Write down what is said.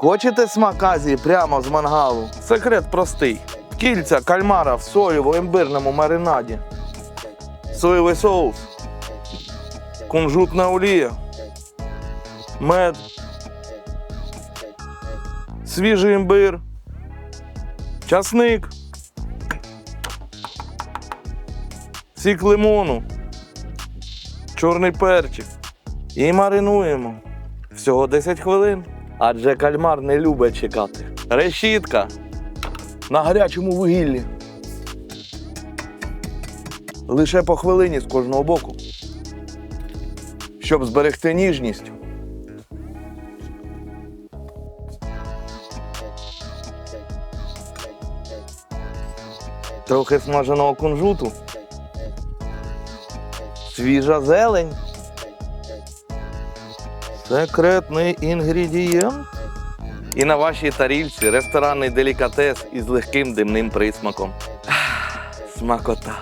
Хочете смак Азії прямо з мангалу? Секрет простий. Кільця кальмара в соєво-імбирному маринаді. Соєвий соус. Кунжутна олія. Мед. Свіжий імбир. Часник. Сік лимону. Чорний перчик. І маринуємо. Всього 10 хвилин. Адже кальмар не любить чекати. Решітка на гарячому вугіллі. Лише по хвилині з кожного боку. Щоб зберегти ніжність. Трохи смаженого кунжуту. Свіжа зелень. Секретний інгредієнт. І на вашій тарільці ресторанний делікатес із легким димним присмаком. Смакота.